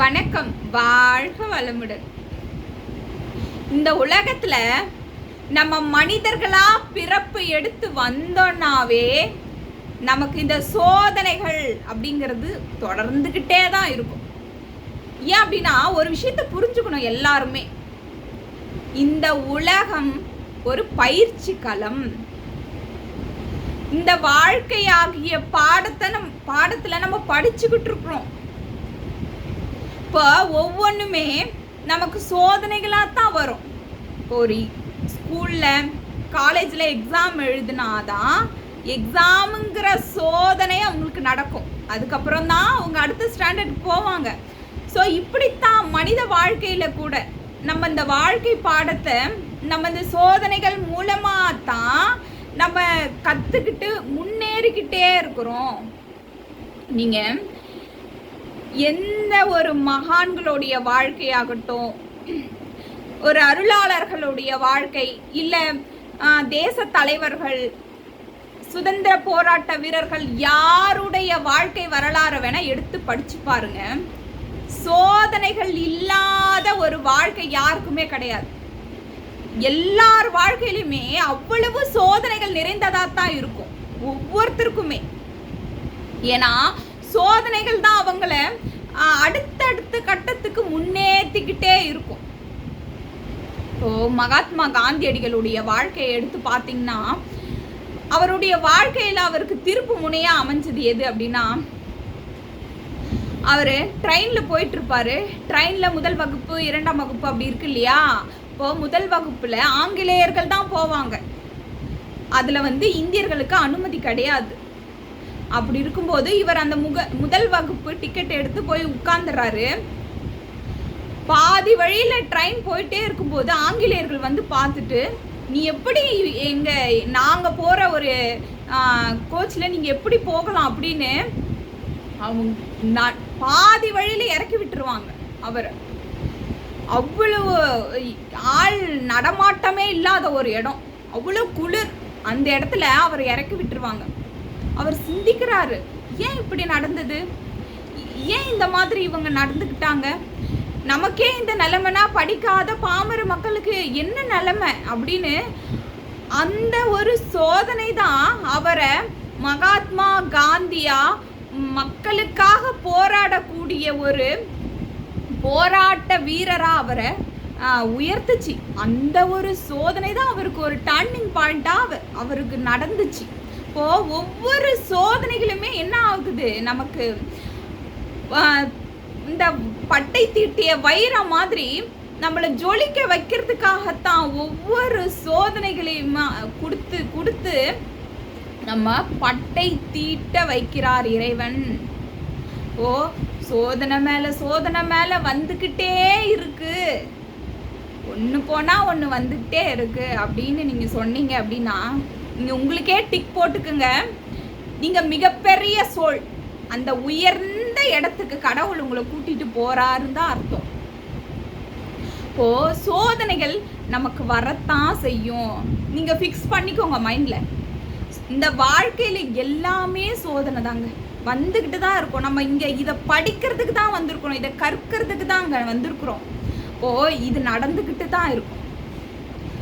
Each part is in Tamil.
வணக்கம். வாழ்க வளமுடன். இந்த உலகத்துல நம்ம மனிதர்களா பிறப்பு எடுத்து வந்தோன்னாவே நமக்கு இந்த சோதனைகள் அப்படிங்கிறது தொடர்ந்துகிட்டே தான் இருக்கும். ஏன் அப்படின்னா ஒரு விஷயத்த புரிஞ்சுக்கணும் எல்லாருமே. இந்த உலகம் ஒரு பயிற்சி களம். இந்த வாழ்க்கையாகிய பாடத்தை நம் பாடத்தில் நம்ம படிச்சுக்கிட்டு இருக்கிறோம். இப்போ ஒவ்வொன்றுமே நமக்கு சோதனைகளாக தான் வரும். ஒரு ஸ்கூலில் காலேஜில் எக்ஸாம் எழுதினாதான் எக்ஸாமுங்கிற சோதனை அவங்களுக்கு நடக்கும். அதுக்கப்புறம் தான் அவங்க அடுத்த ஸ்டாண்டர்ட் போவாங்க. ஸோ இப்படித்தான் மனித வாழ்க்கையில் கூட நம்ம இந்த வாழ்க்கை பாடத்தை நம்ம இந்த சோதனைகள் மூலமாக தான் நம்ம கற்றுக்கிட்டு முன்னேறிக்கிட்டே இருக்கிறோம். நீங்கள் எந்த ஒரு மகான்களுடைய வாழ்க்கையாகட்டும் ஒரு அருளாளர்களுடைய வாழ்க்கை இல்லை தேச தலைவர்கள் சுதந்திர போராட்ட வீரர்கள் யாருடைய வாழ்க்கை வரலாறு வேணா எடுத்து படிச்சு பாருங்க. சோதனைகள் இல்லாத ஒரு வாழ்க்கை யாருக்குமே கிடையாது. எல்லார் வாழ்க்கையிலுமே அவ்வளவு சோதனைகள் நிறைந்ததா தான் இருக்கும் ஒவ்வொருத்தருக்குமே. ஏன்னா சோதனைகள் தான் அவங்கள அடுத்தடுத்த கட்டத்துக்கு முன்னேற்றிக்கிட்டே இருக்கும். இப்போ மகாத்மா காந்தியடிகளுடைய வாழ்க்கையை எடுத்து பார்த்தீங்கன்னா அவருடைய வாழ்க்கையில் அவருக்கு திருப்பு முனையா அமைஞ்சது எது அப்படின்னா அவர் ட்ரெயினில் போயிட்டு இருப்பாரு ட்ரெயினில் முதல் வகுப்பு இரண்டாம் வகுப்பு அப்படி இருக்கு இல்லையா? இப்போ முதல் வகுப்பில் ஆங்கிலேயர்கள் தான் போவாங்க. அதில் வந்து இந்தியர்களுக்கு அனுமதி கிடையாது. அப்படி இருக்கும்போது இவர் அந்த முக முதல் வகுப்பு டிக்கெட் எடுத்து போய் உட்கார்ந்துறாரு பாதி வழியில் ட்ரெயின் போயிட்டே இருக்கும்போது ஆங்கிலேயர்கள் வந்து பார்த்துட்டு நீ எப்படி எங்கள் நாங்கள் போகிற ஒரு கோச்சில் நீங்கள் எப்படி போகலாம்? அப்படின்னு அவங்க நான் பாதி வழியில் இறக்கி விட்டுருவாங்க அவரை. அவ்வளவு ஆள் நடமாட்டமே இல்லாத ஒரு இடம். அவ்வளோ குளிர். அந்த இடத்துல அவர் இறக்கி விட்டுருவாங்க. அவர் சிந்திக்கிறாரு. ஏன் இப்படி நடந்தது? ஏன் இந்த மாதிரி இவங்க நடந்துக்கிட்டாங்க? நமக்கே இந்த நிலைமைனா படிக்காத பாமர மக்களுக்கு என்ன நிலைமை? அப்படின்னு அந்த ஒரு சோதனை தான் அவரை மகாத்மா காந்தியா மக்களுக்காக போராடக்கூடிய ஒரு போராட்ட வீரரா அவரை உயர்த்துச்சு. அந்த ஒரு சோதனை தான் அவருக்கு ஒரு டர்னிங் பாயிண்டா அவருக்கு நடந்துச்சு. இப்போ ஒவ்வொரு சோதனைகளுமே என்ன ஆகுது? நமக்கு இந்த பட்டை தீட்டிய வைரம் மாதிரி நம்மளை ஜொலிக்க வைக்கிறதுக்காகத்தான் ஒவ்வொரு சோதனைகளையும் கொடுத்து கொடுத்து நம்ம பட்டை தீட்ட வைக்கிறார் இறைவன். ஓ சோதனை மேல சோதனை மேல வந்துக்கிட்டே இருக்கு. ஒன்று போனா ஒன்று வந்துக்கிட்டே இருக்கு. அப்படின்னு நீங்க சொன்னீங்க அப்படின்னா உங்களுக்கே டிக் போட்டுக்குங்க. நீங்கள் மிகப்பெரிய சோல். அந்த உயர்ந்த இடத்துக்கு கடவுள் உங்களை கூட்டிகிட்டு போகிறாருன்னு தான் அர்த்தம். இப்போது சோதனைகள் நமக்கு வரத்தான் செய்யும். நீங்கள் ஃபிக்ஸ் பண்ணிக்கோங்க மைண்டில் இந்த வாழ்க்கையில எல்லாமே சோதனை தாங்க. வந்துக்கிட்டு தான் இருக்கும். நம்ம இங்கே இதை படிக்கிறதுக்கு தான் வந்திருக்கிறோம். இதை கற்கிறதுக்கு தான் அங்கே வந்திருக்கிறோம். ஓ இது நடந்துக்கிட்டு தான் இருக்கும்.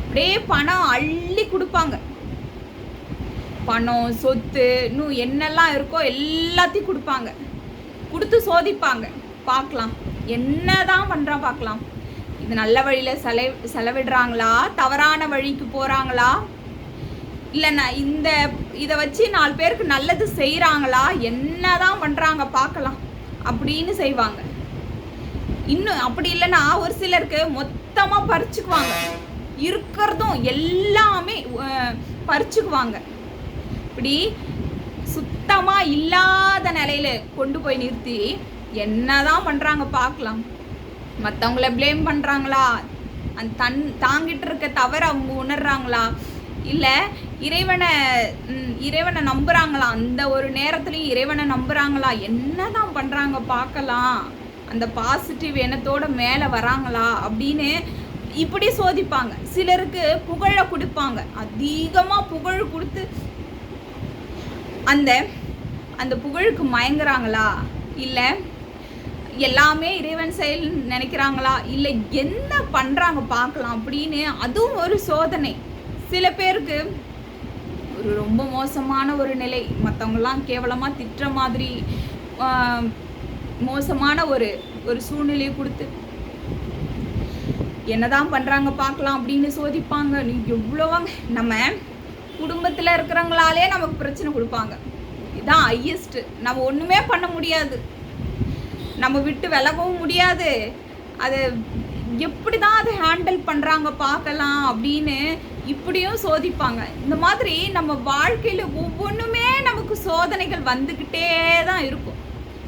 அப்படியே பணம் அள்ளி கொடுப்பாங்க. பணம் சொத்து இன்னும் என்னெல்லாம் இருக்கோ எல்லாத்தையும் கொடுப்பாங்க. கொடுத்து சோதிப்பாங்க. பார்க்கலாம். என்ன தான் பண்ணுறான் பார்க்கலாம். இது நல்ல வழியில் செலை செலவிடுறாங்களா? தவறான வழிக்கு போகிறாங்களா இல்லைண்ணா இந்த இதை வச்சு நாலு பேருக்கு நல்லது செய்கிறாங்களா என்ன தான் பண்ணுறாங்க பார்க்கலாம். அப்படின்னு செய்வாங்க. இன்னும் அப்படி இல்லைன்னா ஒரு சிலருக்கு மொத்தமாக பறிச்சுக்குவாங்க. இருக்கிறதும் எல்லாமே பறிச்சுக்குவாங்க. இப்படி சுத்தமாக இல்லாத நிலையில கொண்டு போய் நிறுத்தி என்னதான் பண்ணுறாங்க பார்க்கலாம். மற்றவங்கள ப்ளேம் பண்ணுறாங்களா அந்த தன் தாங்கிட்டு இருக்க தவற அவங்க உணர்றாங்களா? இல்லை இறைவனை இறைவனை நம்புறாங்களா? அந்த ஒரு நேரத்துலையும் இறைவனை நம்புறாங்களா? என்னதான் பண்ணுறாங்க பார்க்கலாம். அந்த பாசிட்டிவ் எண்ணத்தோட மேலே வராங்களா? அப்படின்னு இப்படி சோதிப்பாங்க. சிலருக்கு புகழை கொடுப்பாங்க. அதிகமாக புகழ் கொடுத்து அந்த அந்த புகழுக்கு மயங்குறாங்களா? இல்லை எல்லாமே இறைவன் செயல் நினைக்கிறாங்களா? இல்லை என்ன பண்ணுறாங்க பார்க்கலாம் அப்படின்னு அதுவும் ஒரு சோதனை. சில பேருக்கு ஒரு ரொம்ப மோசமான ஒரு நிலை. மற்றவங்களாம் கேவலமாக திட்டுற மாதிரி மோசமான ஒரு ஒரு சூழ்நிலையை கொடுத்து என்னதான் பண்ணுறாங்க பார்க்கலாம் அப்படின்னு சோதிப்பாங்க. நீ எவ்வளோவாங்க? நம்ம குடும்பத்தில் இருக்கிறவங்களாலே நமக்கு பிரச்சனை கொடுப்பாங்க. இதுதான் ஹையஸ்ட்டு நம்ம ஒன்றுமே பண்ண முடியாது. நம்ம விட்டு விலகவும் முடியாது. அது எப்படி தான் அதை ஹேண்டில் பண்ணுறாங்க பார்க்கலாம் அப்படின்னு இப்படியும் சோதிப்பாங்க. இந்த மாதிரி நம்ம வாழ்க்கையில் ஒவ்வொன்றுமே நமக்கு சோதனைகள் வந்துக்கிட்டே தான் இருக்கும்.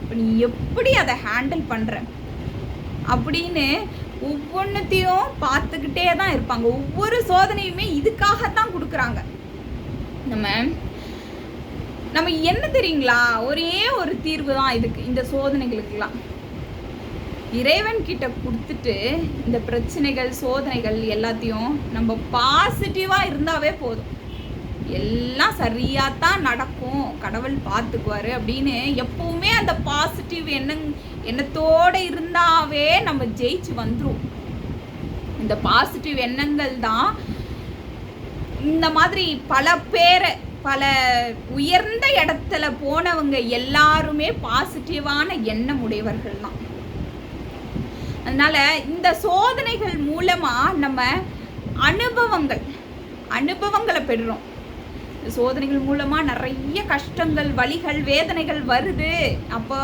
இப்போ நீ எப்படி அதை ஹேண்டில் பண்ணுற அப்படின்னு ஒவ்வொன்றுத்தையும் பார்த்துக்கிட்டே தான் இருப்பாங்க. ஒவ்வொரு சோதனையுமே இதுக்காகத்தான் கொடுக்குறாங்க. நம்ம நம்ம என்ன தெரியுங்களா? ஒரே ஒரு தீர்வு தான் இதுக்கு இந்த சோதனைகளுக்கெல்லாம். இறைவன் கிட்ட கொடுத்துட்டு இந்த பிரச்சனைகள் சோதனைகள் எல்லாத்தையும் நம்ம பாசிட்டிவாக இருந்தாவே போதும். எல்லாம் சரியாக தான் நடக்கும். கடவுள் பார்த்துக்குவாரு அப்படின்னு எப்பவுமே அந்த பாசிட்டிவ் எண்ணங் எண்ணத்தோடு இருந்தாவே நம்ம ஜெயிச்சு வந்துடும் இந்த பாசிட்டிவ் எண்ணங்கள் தான் இந்த மாதிரி பல பேரை பல உயர்ந்த இடத்துல போனவங்க எல்லாருமே பாசிட்டிவான எண்ணம் உடையவர்கள் தான் அதனால இந்த சோதனைகள் மூலமா நம்ம அனுபவங்கள் அனுபவங்களை பெறுறோம். இந்த சோதனைகள் மூலமா நிறைய கஷ்டங்கள் வலிகள் வேதனைகள் வருது. அப்போ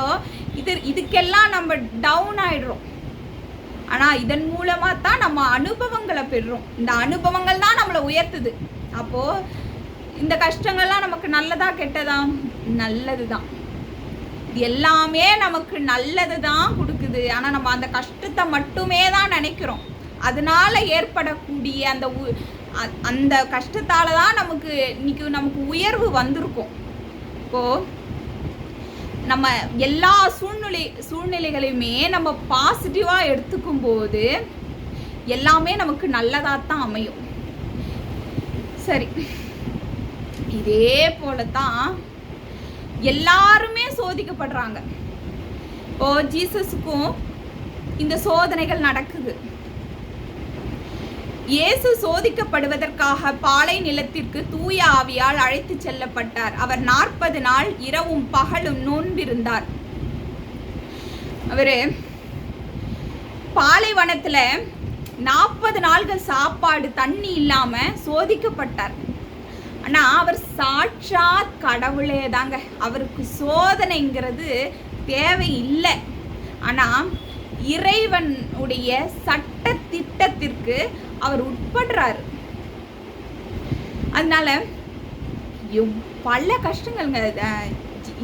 இது இதுக்கெல்லாம் நம்ம டவுன் ஆயிடுறோம். ஆனால் இதன் மூலமாக தான் நம்ம அனுபவங்களை பெறுறோம். இந்த அனுபவங்கள் தான் நம்மளை உயர்த்துது. அப்போ இந்த கஷ்டங்கள்லாம் நமக்கு நல்லதா கெட்டதா? நல்லது தான் இது எல்லாமே நமக்கு நல்லது தான் கொடுக்குது. ஆனால் நம்ம அந்த கஷ்டத்தை மட்டுமே தான் நினைக்கிறோம். அதனால ஏற்படக்கூடிய அந்த உ- அ- அந்த கஷ்டத்தால் தான் நமக்கு இன்னைக்கு நமக்கு உயர்வு வந்திருக்கும். இப்போது நம்ம எல்லா சூழ்நிலை சூழ்நிலைகளையுமே நம்ம பாசிட்டிவாக எடுத்துக்கும் போது எல்லாமே நமக்கு நல்லதாக தான் அமையும். சரி. இதே போல தான் எல்லாருமே சோதிக்கப்படுறாங்க. இப்போ ஜீசஸுக்கும் இந்த சோதனைகள் நடக்குது. இயேசு சோதிக்கப்படுவதற்காக பாலை நிலத்திற்கு தூய ஆவியால் அழைத்து செல்லப்பட்டார். அவர் நாற்பது நாள் இரவும் பகலும் நோன்பிருந்தார். அவரு பாலைவனத்துல நாற்பது நாள்கள் சாப்பாடு தண்ணி இல்லாம சோதிக்கப்பட்டார். ஆனா அவர் சாட்சாத் கடவுளே தாங்க அவருக்கு சோதனைங்கிறது தேவை இல்லை ஆனா இறைவனுடைய சட்ட திட்டத்திற்கு அவர் உட்படுறாரு. அதனால பல கஷ்டங்கள்ங்க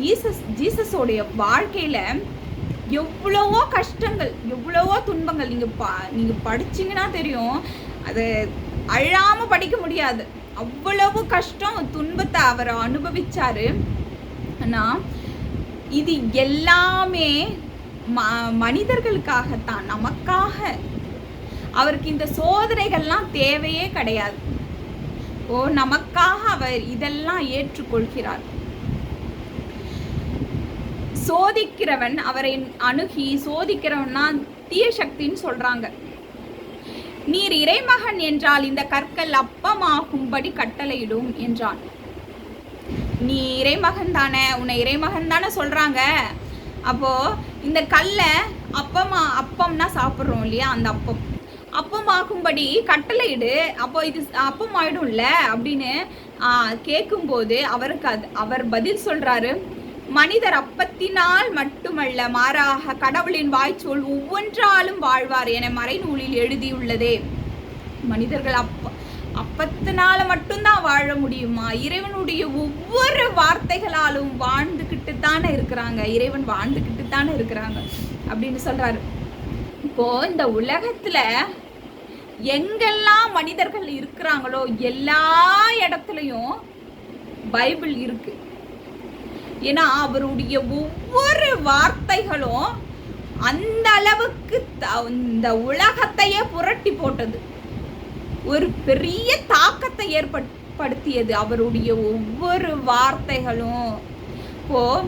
ஜீசஸ் ஜீசஸோடைய வாழ்க்கையில் எவ்வளவோ கஷ்டங்கள் எவ்வளவோ துன்பங்கள் நீங்கள் பா நீங்கள் படிச்சீங்கன்னா தெரியும் அது அழாமல் படிக்க முடியாது. அவ்வளவு கஷ்டம் துன்பத்தை அவர் அனுபவிச்சாரு. ஆனால் இது எல்லாமே ம மனிதர்களுக்காகத்தான் நமக்காக. அவருக்கு இந்த சோதனைகள்லாம் தேவையே கிடையாது. ஓ நமக்காக அவர் இதெல்லாம் ஏற்றுக்கொள்கிறார். சோதிக்கிறவன் அவரை அணுகி சோதிக்கிறவன்னா தீய சக்தின்னு சொல்றாங்க. நீர் இறைமகன் என்றால் இந்த கற்கள் அப்பமாகும்படி கட்டளையிடும் என்றான். நீ இறைமகன் தானே உன்னை இறைமகன் தானே சொல்றாங்க. அப்போ இந்த கல்லை அப்பமா அப்பம்னா சாப்பிட்றோம் இல்லையா அந்த அப்பம். அப்பமாகும்படி கட்டளையிடு அப்போ இது அப்பம் ஆயிடும்ல அப்படின்னு கேட்கும்போது அவருக்கு அது அவர் பதில் சொல்றாரு. மனிதர் அப்பத்தினால் மட்டுமல்ல மாறாக கடவுளின் வாய்ச்சொல் ஒவ்வொன்றாலும் வாழ்வார் என மறைநூலில் எழுதியுள்ளதே. மனிதர்கள் அப்ப அப்பத்தினால மட்டும்தான் வாழ முடியுமா? இறைவனுடைய ஒவ்வொரு வார்த்தைகளாலும் வாழ்ந்துக்கிட்டு தானே இருக்கிறாங்க. இறைவன் வாழ்ந்துக்கிட்டு தானே இருக்கிறாங்க. அப்படின்னு சொல்றாரு. இப்போ இந்த உலகத்துல எங்கெல்லாம் மனிதர்கள் இருக்கிறாங்களோ எல்லா இடத்துலையும் பைபிள் இருக்கு. ஏன்னா அவருடைய ஒவ்வொரு வார்த்தைகளும் அந்த அளவுக்கு த- இந்த உலகத்தையே புரட்டி போட்டது. ஒரு பெரிய தாக்கத்தை ஏற்படுத்தியது அவருடைய ஒவ்வொரு வார்த்தைகளும். இப்போ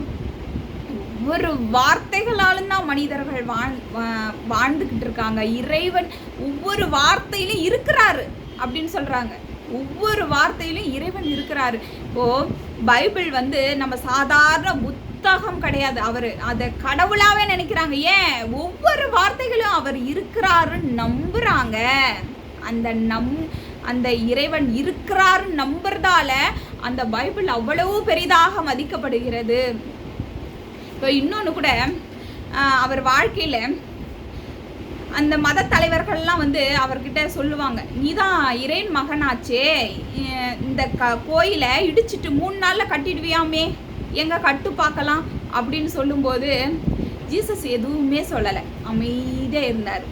ஒவ்வொரு வார்த்தைகளாலும் தான் மனிதர்கள் வாழ் வா- வாழ்ந்துக்கிட்டு இருக்காங்க. இறைவன் ஒவ்வொரு வார்த்தையிலும் இருக்கிறாரு அப்படின்னு சொல்றாங்க. ஒவ்வொரு வார்த்தையிலும் இறைவன் இருக்கிறாரு. இப்போ பைபிள் வந்து நம்ம சாதாரண புத்தகம் கிடையாது. அவர் அதை கடவுளாவே நினைக்கிறாங்க. ஏன்? ஒவ்வொரு வார்த்தைகளும் அவர் இருக்கிறாருன்னு நம்புறாங்க. அந்த நம் அந்த இறைவன் இருக்கிறாருன்னு நம்புறதால அந்த பைபிள் அவ்வளவு பெரிதாக மதிக்கப்படுகிறது. இப்போ இன்னொன்று கூட அவர் வாழ்க்கையில் அந்த மத தலைவர்கள்லாம் வந்து அவர்கிட்ட சொல்லுவாங்க நீதான் இறைன் மகனாச்சே. இந்த க கோயிலை இடிச்சிட்டு மூணு நாளில் கட்டிடுவியாமே. எங்க கட்டு பார்க்கலாம். அப்படின்னு சொல்லும்போது ஜீசஸ் எதுவுமே சொல்லலை. அமைதியாக இருந்தார்.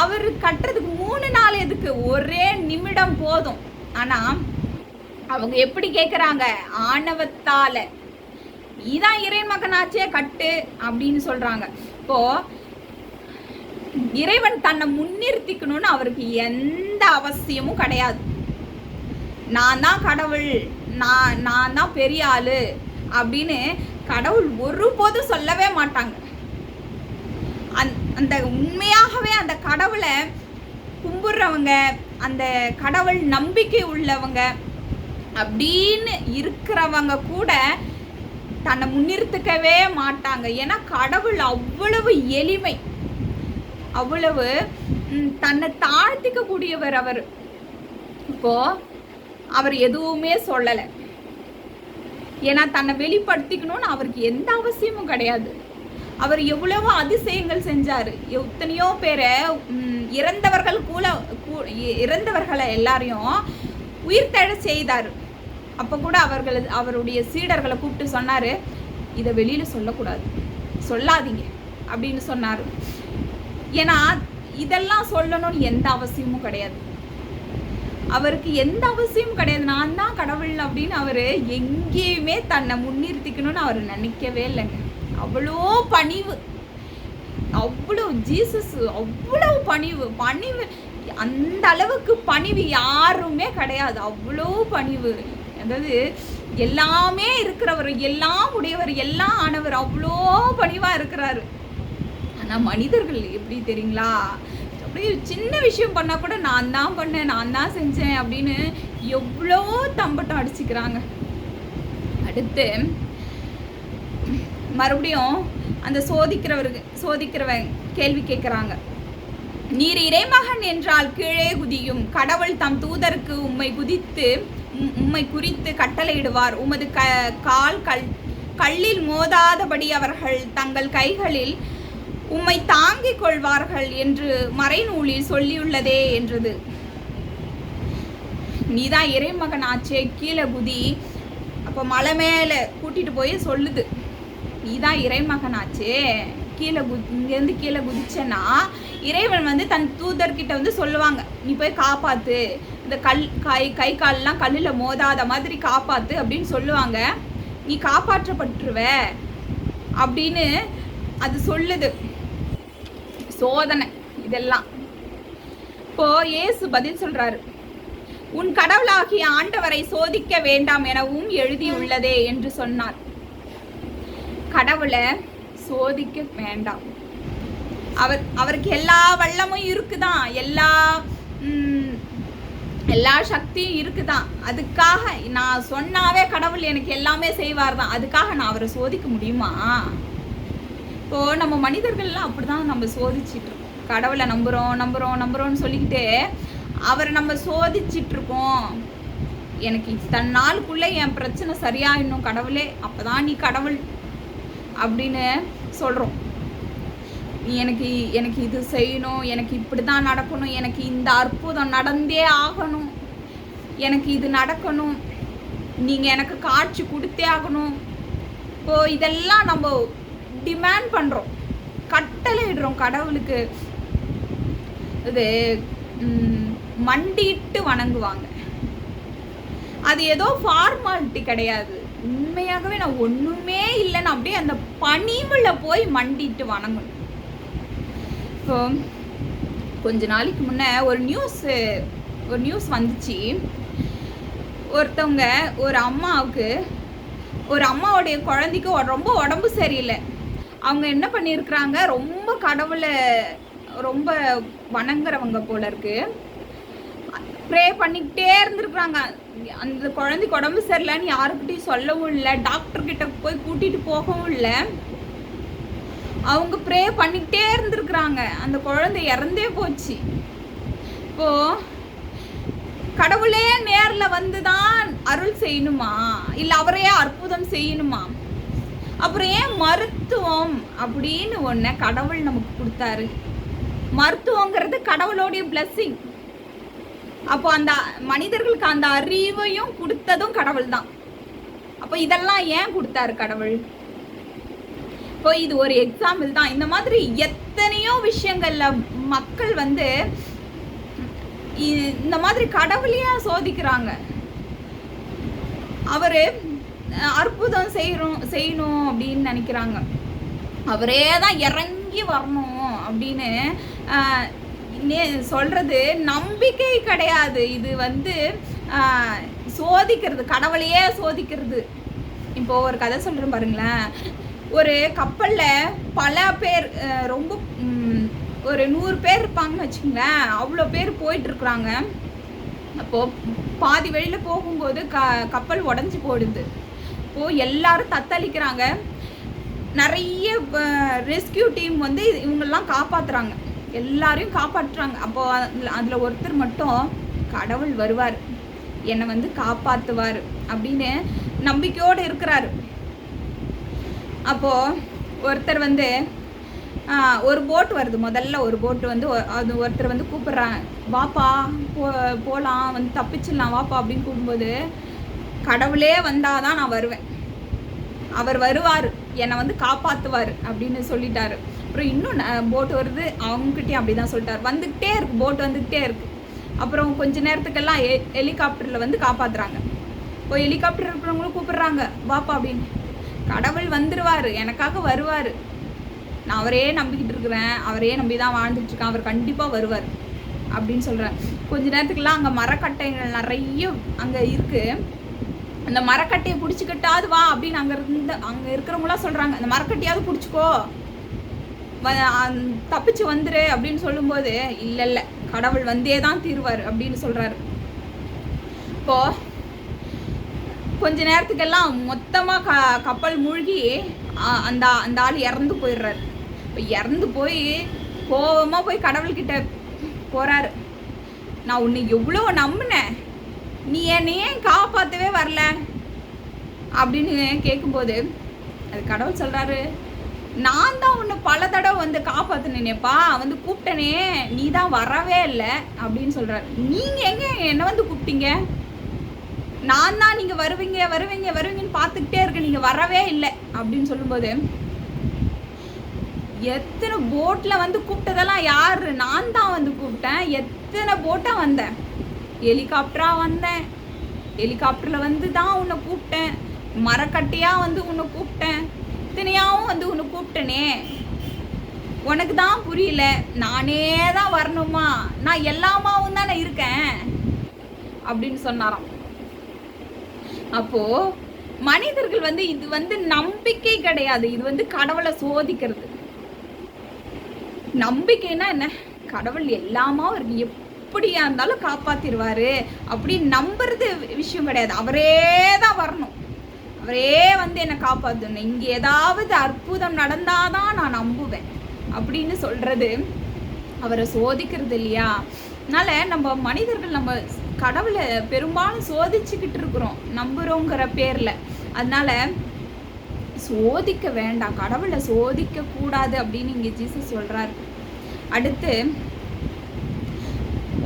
அவர் கட்டுறதுக்கு மூணு நாள் எதுக்கு? ஒரே நிமிடம் போதும். ஆனால் அவங்க எப்படி கேட்குறாங்க ஆணவத்தால. நீதான் இறை மகனாச்சே கட்டு அப்படின்னு சொல்றாங்க. இப்போ இறைவன் தன்னை முன்னிறுத்திக்கணும்னு அவருக்கு எந்த அவசியமும் கிடையாது. நான் தான் கடவுள் நான் நான் தான் பெரிய ஆளு அப்படின்னு கடவுள் ஒருபோதும் சொல்லவே மாட்டாங்க. அந்த உண்மையாகவே அந்த கடவுளை கும்பிட்றவங்க அந்த கடவுள் நம்பிக்கை உள்ளவங்க அப்படின்னு இருக்கிறவங்க கூட தன்னை முன்னிறுத்துக்கவே மாட்டாங்க. ஏன்னா கடவுள் அவ்வளவு எளிமை. அவ்வளவு தன்னை தாழ்த்திக்க கூடியவர் அவர். இப்போ அவர் எதுவுமே சொல்லலை. ஏன்னா தன்னை வெளிப்படுத்திக்கணும்னு அவருக்கு எந்த அவசியமும் கிடையாது. அவர் எவ்வளவோ அதிசயங்கள் செஞ்சார். எத்தனையோ பேரை இறந்தவர்கள் கூட கூ- இ- இறந்தவர்களை எல்லாரையும் உயிர்த்தெழ செய்தார். அப்போ கூட அவர்கள் அவருடைய சீடர்களை கூப்பிட்டு சொன்னார் இதை வெளியில் சொல்லக்கூடாது. சொல்லாதீங்க. அப்படின்னு சொன்னார். ஏன்னா இதெல்லாம் சொல்லணும்னு எந்த அவசியமும் கிடையாது. அவருக்கு எந்த அவசியமும் கிடையாது. நான் தான் கடவுள் அப்படின்னு அவர் எங்கேயுமே தன்னை முன்னிறுத்திக்கணும்னு அவர் நினைக்கவே இல்லைங்க. அவ்வளோ பணிவு. அவ்வளோ ஜீசஸ் அவ்வளோ பணிவு. பணிவு அந்த அளவுக்கு பணிவு யாருமே கிடையாது. அவ்வளோ பணிவு. அதாவது எல்லாமே இருக்கிறவர் எல்லாம் உடையவர் எல்லாம் ஆனவர் அவ்வளோ பணிவாக இருக்கிறாரு. ஆனால் மனிதர்கள் எப்படி தெரியுங்களா? அப்படியே சின்ன விஷயம் பண்ணால் கூட நான் தான் பண்ணேன் நான் தான் செஞ்சேன் அப்படின்னு எவ்வளோ தம்பட்டம் அடிச்சுக்கிறாங்க. அடுத்து மறுபடியும் அந்த சோதிக்கிறவருக்கு சோதிக்கிறவன் கேள்வி கேட்குறாங்க. நீர் இறைமகன் என்றால் கீழே குதியும். கடவுள் தம் தூதருக்கு உம்மை குதித்து உம்- உம்மை குறித்து கட்டளையிடுவார். உமது க கால் கல் கல்லில் மோதாதபடி அவர்கள் தங்கள் கைகளில் உம்மை தாங்கிக் கொள்வார்கள் என்று மறைநூலில் சொல்லியுள்ளதே என்றது. நீதான் இறைமகன் ஆச்சே கீழே குதி. அப்போ மலை மேலே கூட்டிட்டு போய் சொல்லுது. நீதான் இறைமகனாச்சே கீழே கு இங்கேருந்து கீழே குதிச்சேன்னா இறைவன் வந்து தன் தூதர்கிட்ட வந்து சொல்லுவாங்க நீ போய் காப்பாத்து. இந்த கல் கை கை கால்லாம் கல்லில் மோதாத மாதிரி காப்பாத்து அப்படின்னு சொல்லுவாங்க. நீ காப்பாற்றப்பட்டுருவ அப்படின்னு அது சொல்லுது. சோதனை இதெல்லாம். இப்போ இயேசு பதில் சொல்றாரு உன் கடவுளாகிய ஆண்டவரை சோதிக்க வேண்டாம் எனவும் எழுதியுள்ளதே என்று சொன்னார். கடவுளை சோதிக்க வேண்டாம். அவர் அவருக்கு எல்லா வல்லமும் இருக்குதான். எல்லா எல்லா சக்தியும் இருக்குதான். அதுக்காக நான் சொன்னாவே கடவுள் எனக்கு எல்லாமே செய்வார் தான் அதுக்காக நான் அவரை சோதிக்க முடியுமா? இப்போ நம்ம மனிதர்கள்லாம் அப்படிதான் நம்ம சோதிச்சிட்டு இருக்கோம். கடவுளை நம்புறோம் நம்புறோம் நம்புறோம்னு சொல்லிக்கிட்டு அவரை நம்ம சோதிச்சுட்டு இருக்கோம். எனக்கு இத்தனை நாளுக்குள்ளே என் பிரச்சனை சரியாயிடணும் கடவுளே. அப்போதான் நீ கடவுள் அப்படின்னு சொல்கிறோம் எனக்கு எனக்கு இது செய்யணும் எனக்கு இப்படி தான் நடக்கணும் எனக்கு இந்த அற்புதம் நடந்தே ஆகணும் எனக்கு இது நடக்கணும் நீங்கள் எனக்கு காட்சி கொடுத்தே ஆகணும். இப்போது இதெல்லாம் நம்ம டிமாண்ட் பண்ணுறோம் கட்டளையிடுறோம் கடவுளுக்கு. இது மண்டிட்டு வணங்குவாங்க. அது ஏதோ ஃபார்மாலிட்டி கிடையாது. உண்மையாகவே நான் ஒன்றுமே இல்லைன்னு அப்படியே அந்த பணிவில் போய் மண்டிட்டு வணங்கணும். இப்போ கொஞ்ச நாளைக்கு முன்னே ஒரு நியூஸ் ஒரு நியூஸ் வந்துச்சு. ஒருத்தவங்க ஒரு அம்மாவுக்கு ஒரு அம்மாவுடைய குழந்தைக்கு ரொம்ப உடம்பு சரியில்லை. அவங்க என்ன பண்ணியிருக்கிறாங்க? ரொம்ப கடவுளை ரொம்ப வணங்குறவங்க போல இருக்குது ப்ரே பண்ணிக்கிட்டே இருந்திருக்கிறாங்க. அந்த குழந்தைக்கு உடம்பு சரியில்லைன்னு யாருக்கிட்டையும் சொல்லவும் இல்லை. டாக்டர் கிட்ட போய் கூட்டிட்டு போகவும் இல்லை. அவங்க ப்ரே பண்ணிக்கிட்டே இருந்திருக்கிறாங்க. அந்த குழந்தை இறந்தே போச்சு. இப்போ கடவுளே நேரில் வந்து தான் அருள் செய்யணுமா? இல்லை அவரே அற்புதம் செய்யணுமா? அப்புறம் ஏன் மருத்துவம் அப்படின்னு ஒன்று கடவுள் நமக்கு கொடுத்தாரு. மருத்துவங்கிறது கடவுளோடைய பிளஸ்ஸிங் அப்போ அந்த மனிதர்களுக்கு அந்த அறிவையும் கொடுத்ததும் கடவுள் தான் அப்போ இதெல்லாம் ஏன் கொடுத்தாரு கடவுள்? இப்போ இது ஒரு எக்ஸாம்பிள் தான். இந்த மாதிரி எத்தனையோ விஷயங்கள்ல மக்கள் வந்து இந்த மாதிரி கடவுளையா சோதிக்கிறாங்க. அவரு அற்புதம் செய்யணும் செய்யணும் அப்படின்னு நினைக்கிறாங்க. அவரே தான் இறங்கி வரணும் அப்படின்னு ஆஹ், சொல்றது நம்பிக்கை கிடையாது. இது வந்து சோதிக்கிறது கடவுளையே சோதிக்கிறது. இப்போ ஒரு கதை சொல்றேன் பாருங்களேன். ஒரு கப்பலில் பல பேர் ரொம்ப ஒரு நூறு பேர் இருப்பாங்கன்னு வச்சுங்களேன். அவ்வளோ பேர் போயிட்டு இருக்கிறாங்க பாதி வழியில் போகும்போது க கப்பல் உடஞ்சி போடுது இப்போது எல்லாரும் தத்தளிக்கிறாங்க. நிறைய ரெஸ்கியூ டீம் வந்து இவங்கெல்லாம் காப்பாத்துறாங்க. எல்லாரையும் காப்பாற்றுறாங்க. அப்போ அதில் ஒருத்தர் மட்டும் கடவுள் வருவார். என்னை வந்து காப்பாற்றுவார் அப்படின்னு நம்பிக்கையோடு இருக்கிறாரு. அப்போது ஒருத்தர் வந்து ஒரு போட் வருது. முதல்ல ஒரு போட்டு வந்து அது ஒருத்தர் வந்து கூப்பிட்றாங்க. வாப்பா போ போகலாம் வந்து தப்பிச்சிடலாம் வாப்பா அப்படின்னு கூப்பிடும்போது கடவுளே வந்தால் தான் நான் வருவேன். அவர் வருவார். என்னை வந்து காப்பாற்றுவார் அப்படின்னு சொல்லிட்டாரு. அப்புறம் இன்னும் போட் வருது. அவங்ககிட்டயும் அப்படி தான் சொல்லிட்டார். வந்துக்கிட்டே இருக்கு போட் வந்துக்கிட்டே இருக்கு. அப்புறம் கொஞ்ச நேரத்துக்கெல்லாம் எ ஹெலிகாப்டரில் வந்து காப்பாத்துறாங்க. இப்போ ஹெலிகாப்டர் இருக்கிறவங்களும் கூப்பிடுறாங்க வாப்பா அப்படின்னு. கடவுள் வந்துடுவார் எனக்காக வருவார். நான் அவரே நம்பிக்கிட்டு இருக்கிறேன். அவரே நம்பி தான் வாழ்ந்துட்டு இருக்கேன். அவர் கண்டிப்பாக வருவார் அப்படின்னு சொல்கிறேன் கொஞ்ச நேரத்துக்குலாம் அங்கே மரக்கட்டைகள் நிறைய அங்கே இருக்குது அந்த மரக்கட்டையை பிடிச்சிக்கிட்டாது வா அப்படின்னு அங்கே இருந்து அங்கே இருக்கிறவங்களாம் சொல்கிறாங்க அந்த மரக்கட்டையாவது பிடிச்சிக்கோ. தப்பிச்சு வந்துரு அப்படின்னு சொல்லும்போது இல்லை இல்லை கடவுள் வந்தே தான் தீருவார் அப்படின்னு சொல்கிறாரு இப்போ கொஞ்ச நேரத்துக்கெல்லாம் மொத்தமாக க கப்பல் மூழ்கி அந்த அந்த ஆள் இறந்து போயிடுறாரு. இப்போ இறந்து போய் கோவமாக போய் கடவுள்கிட்ட போகிறாரு நான் உன்னை எவ்வளோ நம்பினேன். நீ என்னை ஏன் காப்பாற்றவே வரல? அப்படின்னு கேட்கும்போது அது கடவுள் சொல்கிறாரு நான் தான் உன்னை பல தடவை வந்து காப்பாற்றினேனேப்பா வந்து கூப்பிட்டனே நீ தான் வரவே இல்லை அப்படின்னு சொல்கிறாரு நீங்கள் எங்கே என்னை வந்து கூப்பிட்டீங்க? நான் தான் நீங்கள் வருவீங்க வருவீங்க வருவீங்கன்னு பார்த்துக்கிட்டே இருக்க நீங்கள் வரவே இல்லை அப்படின்னு சொல்லும்போது எத்தனை போட்டில் வந்து கூப்பிட்டதெல்லாம் யார்? நான் தான் வந்து கூப்பிட்டேன். எத்தனை போட்டாக வந்தேன்? ஹெலிகாப்டராக வந்தேன். ஹெலிகாப்டரில் வந்து தான் உன்னை கூப்பிட்டேன். மரக்கட்டையாக வந்து உன்னை கூப்பிட்டேன். இத்தனையாவும் வந்து உன்னை கூப்பிட்டனே. உனக்கு தான் புரியல. நானே தான் வரணுமா? நான் எல்லாமாவும் தானே இருக்கேன். அப்படின்னு சொன்னாராம். அப்போ மனிதர்கள் வந்து இது வந்து நம்பிக்கை கிடையாது. இது வந்து கடவுளை சோதிக்கிறது. நம்பிக்கைன்னா என்ன? கடவுள் எல்லாமா இருக்கு. எப்படியா இருந்தாலும் காப்பாத்திடுவாரு அப்படின்னு நம்புறது விஷயம் கிடையாது. அவரே தான் வரணும். அவரே வந்து என்னை காப்பாற்றணும் இங்கே ஏதாவது அற்புதம் நடந்தாதான் நான் நம்புவேன். அப்படின்னு சொல்கிறது அவரை சோதிக்கிறது இல்லையா? அதனால் நம்ம மனிதர்கள் நம்ம கடவுளை பெரும்பாலும் சோதிச்சுக்கிட்டு இருக்கிறோம். நம்புகிறோங்கிற பேரில். அதனால் சோதிக்க வேண்டாம். கடவுளை சோதிக்க கூடாது அப்படின்னு இங்கே ஜீசஸ் சொல்கிறார் அடுத்து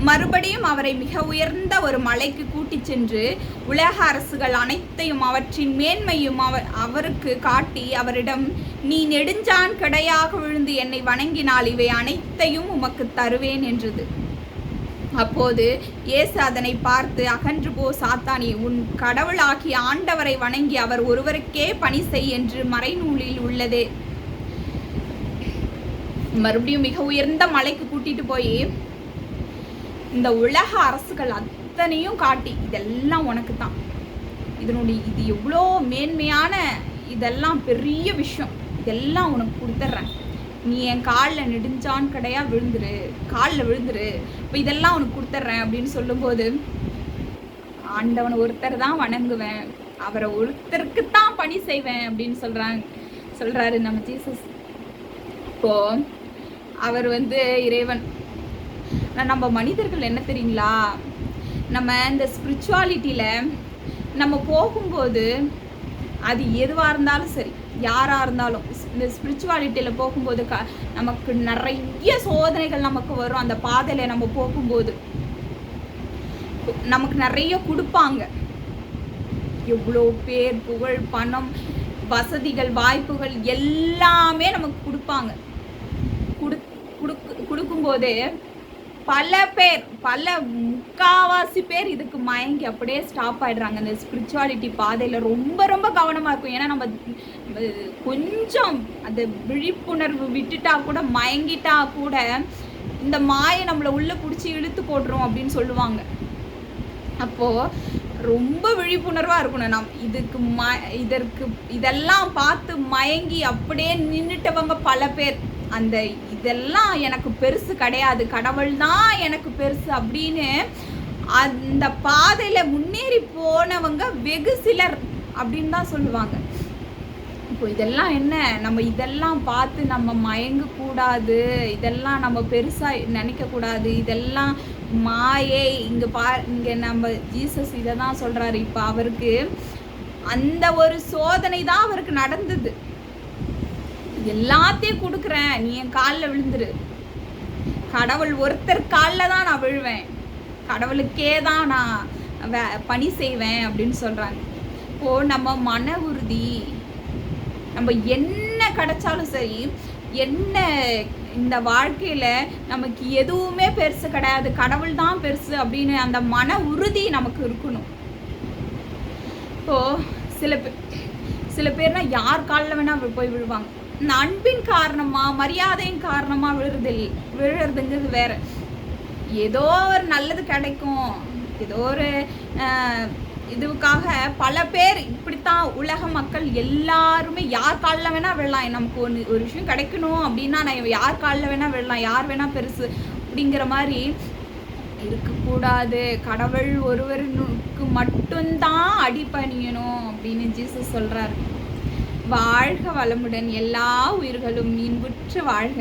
மறுபடியும் அவரை மிக உயர்ந்த ஒரு மலைக்கு கூட்டிச் சென்று உலக அரசுகள் அனைத்தையும் அவற்றின் மேன்மையும் அவ அவருக்கு காட்டி அவரிடம் நீ நெடுஞ்சான் கிடையாக விழுந்து என்னை வணங்கினால் இவை அனைத்தையும் உமக்கு தருவேன் என்றது. அப்போது இயேசு அதனை பார்த்து அகன்று போ சாத்தானி உன் கடவுளாகிய ஆண்டவரை வணங்கி அவர் ஒருவருக்கே பணி செய் என்று மறைநூலில் உள்ளதே. மறுபடியும் மிக உயர்ந்த மலைக்கு கூட்டிட்டு போய் இந்த உலக அரசுகள் அத்தனையும் காட்டி இதெல்லாம் உனக்கு தான் இதனுடைய இது எவ்வளோ மேன்மையான இதெல்லாம் பெரிய விஷயம். இதெல்லாம் உனக்கு கொடுத்துட்றேன் நீ என் காலில் நெடுஞ்சான் கடையாக விழுந்துரு. காலில் விழுந்துரு. இப்போ இதெல்லாம் உனக்கு கொடுத்துட்றேன் அப்படின்னு சொல்லும்போது ஆண்டவனை ஒருத்தர் தான் வணங்குவேன். அவரை ஒருத்தருக்கு தான் பணி செய்வேன் அப்படின்னு சொல்கிறாங்க சொல்கிறாரு நம்ம ஜீசஸ். இப்போ அவர் வந்து இறைவன். நம்ம மனிதர்கள் என்ன தெரியுங்களா? நம்ம இந்த ஸ்பிரிச்சுவாலிட்டியில் நம்ம போகும்போது அது எதுவாக இருந்தாலும் சரி யாராக இருந்தாலும் இந்த ஸ்பிரிச்சுவாலிட்டியில் போகும்போது க நமக்கு நிறைய சோதனைகள் நமக்கு வரும். அந்த பாதையில் நம்ம போகும்போது. நமக்கு நிறைய கொடுப்பாங்க. எவ்வளோ பேர் புகழ் பணம் வசதிகள் வாய்ப்புகள் எல்லாமே நமக்கு கொடுப்பாங்க. குடு குடுக்கு கொடுக்கும்போதே பல பேர் பல முக்காவாசி பேர் இதுக்கு மயங்கி அப்படியே ஸ்டாப் ஆயிடுறாங்க. இந்த ஸ்பிரிச்சுவாலிட்டி பாதையில் ரொம்ப ரொம்ப கவனமாக இருக்கும். ஏன்னா நம்ம கொஞ்சம் அந்த விழிப்புணர்வு விட்டுட்டா கூட மயங்கிட்டா கூட இந்த மாயை நம்மளை உள்ளே பிடிச்சி இழுத்து போட்டுரும் அப்படின்னு சொல்லுவாங்க. அப்போது ரொம்ப விழிப்புணர்வாக இருக்கணும் நாம். இதுக்கு ம இதற்கு இதெல்லாம் பார்த்து மயங்கி அப்படியே நின்றுட்டவங்க பல பேர். அந்த இதெல்லாம் எனக்கு பெருசு கிடையாது. கடவுள் தான் எனக்கு பெருசு அப்படின்னு அந்த பாதையில் முன்னேறி போனவங்க வெகு சிலர் அப்படின்னு தான் சொல்லுவாங்க. இப்போ இதெல்லாம் என்ன? நம்ம இதெல்லாம் பார்த்து நம்ம மயங்கக்கூடாது இதெல்லாம் நம்ம பெருசாக நினைக்கக்கூடாது இதெல்லாம் மாயை. இங்கே பா இங்கே நம்ம ஜீசஸ் இதை தான் சொல்கிறாரு இப்போ அவருக்கு அந்த ஒரு சோதனை தான் அவருக்கு நடந்தது. எல்லாத்தையும் கொடுக்குறேன். நீ என் காலில் விழுந்துரு. கடவுள் ஒருத்தர் காலில் தான் நான் விழுவேன். கடவுளுக்கே தான் நான் வே பணி செய்வேன் அப்படின்னு சொல்கிறாங்க இப்போது நம்ம மன உறுதி நம்ம என்ன கிடைச்சாலும் சரி என்ன இந்த வாழ்க்கையில் நமக்கு எதுவுமே பெருசு கிடையாது கடவுள் தான் பெருசு அப்படின்னு அந்த மன உறுதி நமக்கு இருக்கணும். இப்போது சில பேர் சில பேர்னா யார் காலில் வேணால் போய் விழுவாங்க. இந்த அன்பின் காரணமாக மரியாதையின் காரணமாக விழுறது விழுறதுங்கிறது வேற. ஏதோ ஒரு நல்லது கிடைக்கும். ஏதோ ஒரு இதுக்காக பல பேர் இப்படித்தான் உலக மக்கள் எல்லாருமே யார் காலில் வேணால் விழலாம். நமக்கு ஒன்று ஒரு விஷயம் கிடைக்கணும் அப்படின்னா நான் யார் காலில் வேணால் விழலாம் யார் வேணால் பெருசு அப்படிங்கிற மாதிரி இருக்கக்கூடாது. கடவுள் ஒருவருக்கு மட்டும்தான் அடிபணியணும் அப்படின்னு ஜீசஸ் சொல்கிறாரு வாழ்க வளமுடன். எல்லா உயிர்களும் இன்புற்று வாழ்க.